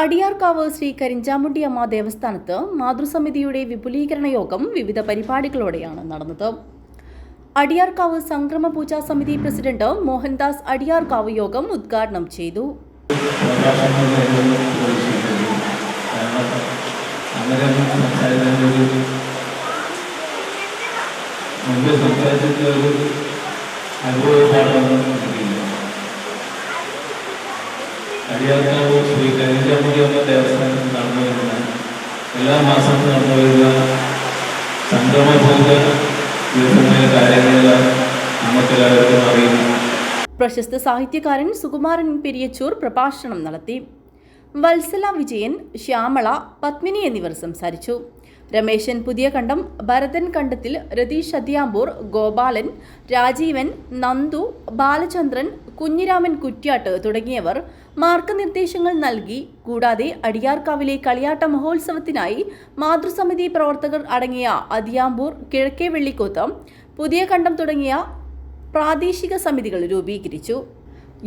അടിയാർക്കാവ് ശ്രീ കരിഞ്ചാമുണ്ടിയമ്മ ദേവസ്ഥാനത്ത് മാതൃസമിതിയുടെ വിപുലീകരണ യോഗം വിവിധ പരിപാടികളോടെയാണ് നടന്നത്. അടിയാർക്കാവ് സംക്രമ പൂജാ സമിതി പ്രസിഡന്റ് മോഹൻദാസ് അടിയാർക്കാവ് യോഗം ഉദ്ഘാടനം ചെയ്തു. അടിയാർക്കാവ് ശ്രീ കരിഞ്ചാമുടിയമ്മ ദേവസ്ഥാനം നടന്നു വരുന്ന എല്ലാ മാസവും നടന്നു വരുന്ന സംഗമ പൂജ ദിവസങ്ങളിലെ കാര്യങ്ങളെല്ലാം നമുക്കെല്ലാവർക്കും അറിയുന്നു. പ്രശസ്ത സാഹിത്യകാരൻ സുകുമാരൻ പെരിയച്ചൂർ പ്രഭാഷണം നടത്തി. വത്സല വിജയൻ ശ്യാമള പത്മിനി എന്നിവർ സംസാരിച്ചു. രമേശൻ പുതിയ കണ്ടം ഭരതൻ കണ്ടത്തിൽ രതീഷ് അദ്യാമ്പൂർ ഗോപാലൻ രാജീവൻ നന്ദു ബാലചന്ദ്രൻ കുഞ്ഞിരാമൻ കുറ്റ്യാട്ട് തുടങ്ങിയവർ മാർഗനിർദ്ദേശങ്ങൾ നൽകി കൂടാതെ അടിയാർക്കാവിലെ കളിയാട്ട മഹോത്സവത്തിനായി മാതൃസമിതി പ്രവർത്തകർ അടങ്ങിയ അതിയാമ്പൂർ കിഴക്കേ വെള്ളിക്കോത്തം പുതിയ കണ്ടം തുടങ്ങിയ പ്രാദേശിക സമിതികൾ രൂപീകരിച്ചു.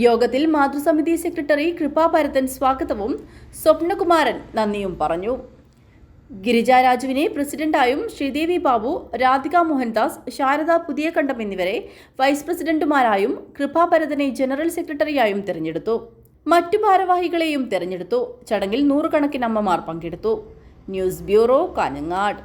യോഗത്തിൽ മാതൃസമിതി സെക്രട്ടറി കൃപാ കൃപാഭരതൻ സ്വാഗതവും സ്വപ്നകുമാരൻ നന്ദിയും പറഞ്ഞു. ഗിരിജ രാജുവിനെ പ്രസിഡന്റായും ശ്രീദേവി ബാബു രാധിക മോഹൻദാസ് ശാരദ പുതിയകണ്ഠം എന്നിവരെ വൈസ് പ്രസിഡന്റുമാരായും കൃപാഭരതനെ ജനറൽ സെക്രട്ടറിയായും തിരഞ്ഞെടുത്തു. മറ്റു ഭാരവാഹികളെയും തിരഞ്ഞെടുത്തു. ചടങ്ങിൽ നൂറുകണക്കിന് അമ്മമാർ പങ്കെടുത്തു. News bureau Kanhangad.